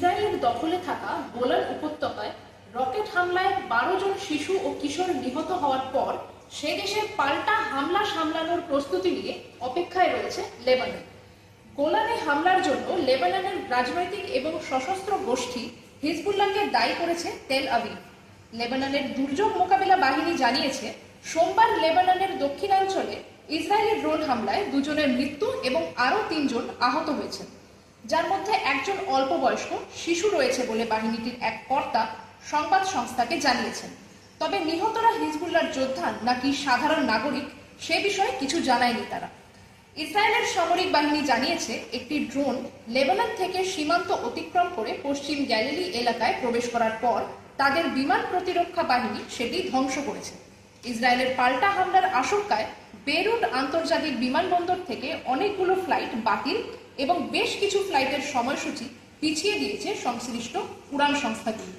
ইসরায়েলের দখলে থাকা গোলান উপত্যকায় রকেট হামলায় বারো জন শিশু ও কিশোর নিহত হওয়ার পর সে দেশের পাল্টা হামলা সামলানোর প্রস্তুতি নিয়ে অপেক্ষায় রয়েছে লেবানন। গোলানে হামলার জন্য লেবাননের রাজনৈতিক এবং সশস্ত্র গোষ্ঠী হিজবুল্লাহকে দায়ী করেছে তেল আবিব। লেবাননের দুর্যোগ মোকাবেলা বাহিনী জানিয়েছে, সোমবার লেবাননের দক্ষিণাঞ্চলে ইসরায়েলের ড্রোন হামলায় দুজনের মৃত্যু এবং আরও তিনজন আহত হয়েছেন। যার মধ্যে একজন অল্প বয়স্ক শিশু রয়েছে বলে বাহিনীটির এক কর্তা সংবাদ সংস্থাকে জানিয়েছেন। তবে নিহতরা হিজবুল্লাহর যোদ্ধা নাকি সাধারণ নাগরিক, সে বিষয়ে কিছু জানায়নি তারা। ইসরায়েলের সামরিক বাহিনী জানিয়েছে, একটি ড্রোন লেবানন থেকে সীমান্ত অতিক্রম করে পশ্চিম গ্যালিলি এলাকায় প্রবেশ করার পর তাদের বিমান প্রতিরক্ষা বাহিনী সেটি ধ্বংস করেছে। ইসরায়েলের পাল্টা হামলার আশঙ্কায় বেরুট আন্তর্জাতিক বিমানবন্দর থেকে অনেকগুলো ফ্লাইট বাতিল এবং বেশ কিছু ফ্লাইটের সময়সূচি পিছিয়ে দিয়েছে সংশ্লিষ্ট উড়ান সংস্থাগুলি।